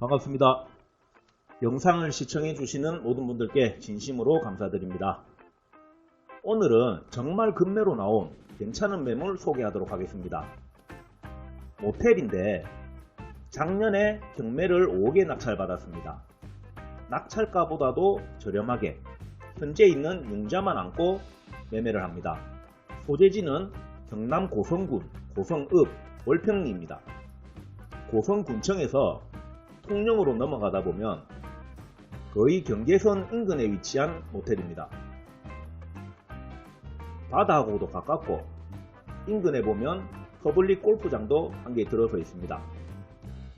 반갑습니다. 영상을 시청해 주시는 모든 분들께 진심으로 감사드립니다. 오늘은 정말 급매로 나온 괜찮은 매물 소개하도록 하겠습니다. 모텔인데 작년에 경매를 5개 낙찰받았습니다. 낙찰가보다도 저렴하게 현재 있는 융자만 안고 매매를 합니다. 소재지는 경남 고성군 고성읍 월평리입니다. 고성군청에서 통영으로 넘어가다 보면 거의 경계선 인근에 위치한 모텔입니다. 바다하고도 가깝고 인근에 보면 퍼블릭 골프장도 한 개 들어서 있습니다.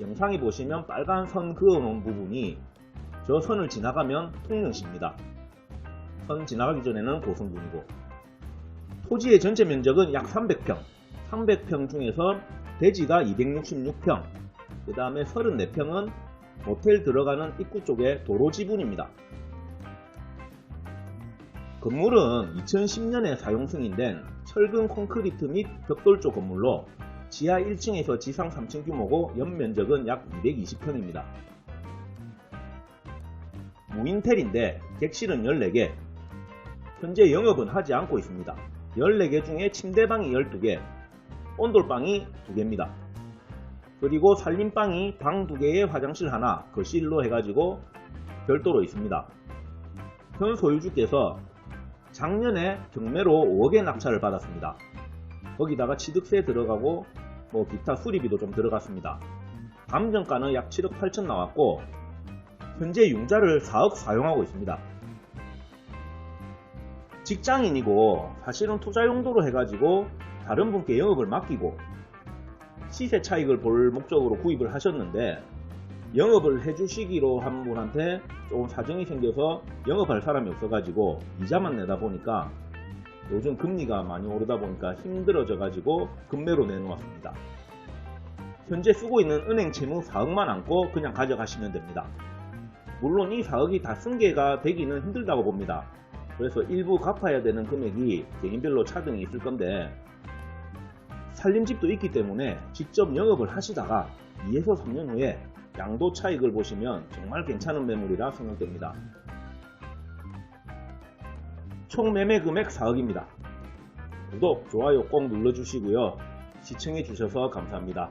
영상에 보시면 빨간 선 그어놓은 부분이 저 선을 지나가면 통영시입니다. 선 지나가기 전에는 고성군이고 토지의 전체 면적은 약 300평 300평 중에서 대지가 266평 그 다음에 34평은 모텔 들어가는 입구 쪽에 도로 지분입니다. 건물은 2010년에 사용 승인된 철근 콘크리트 및 벽돌 쪽 건물로 지하 1층에서 지상 3층 규모고 연면적은 약 220평입니다. 무인텔인데 객실은 14개, 현재 영업은 하지 않고 있습니다. 14개 중에 침대방이 12개, 온돌방이 2개입니다. 그리고 살림방이 방 2개에 화장실 하나, 거실로 해가지고 별도로 있습니다. 현 소유주께서 작년에 경매로 5억의 낙찰을 받았습니다. 거기다가 취득세 들어가고 뭐 기타 수리비도 좀 들어갔습니다. 감정가는 약 7억 8천 나왔고 현재 융자를 4억 사용하고 있습니다. 직장인이고 사실은 투자 용도로 해가지고 다른 분께 영업을 맡기고 시세 차익을 볼 목적으로 구입을 하셨는데 영업을 해주시기로 한 분한테 조금 사정이 생겨서 영업할 사람이 없어가지고 이자만 내다 보니까 요즘 금리가 많이 오르다 보니까 힘들어져 가지고 금매로 내놓았습니다. 현재 쓰고 있는 은행 채무 4억만 안고 그냥 가져가시면 됩니다. 물론 이 4억이 다 승계가 되기는 힘들다고 봅니다. 그래서 일부 갚아야 되는 금액이 개인별로 차등이 있을 건데 살림집도 있기 때문에 직접 영업을 하시다가 2에서 3년 후에 양도 차익을 보시면 정말 괜찮은 매물이라 생각됩니다. 총 매매 금액 4억입니다. 구독, 좋아요 꼭 눌러주시고요. 시청해주셔서 감사합니다.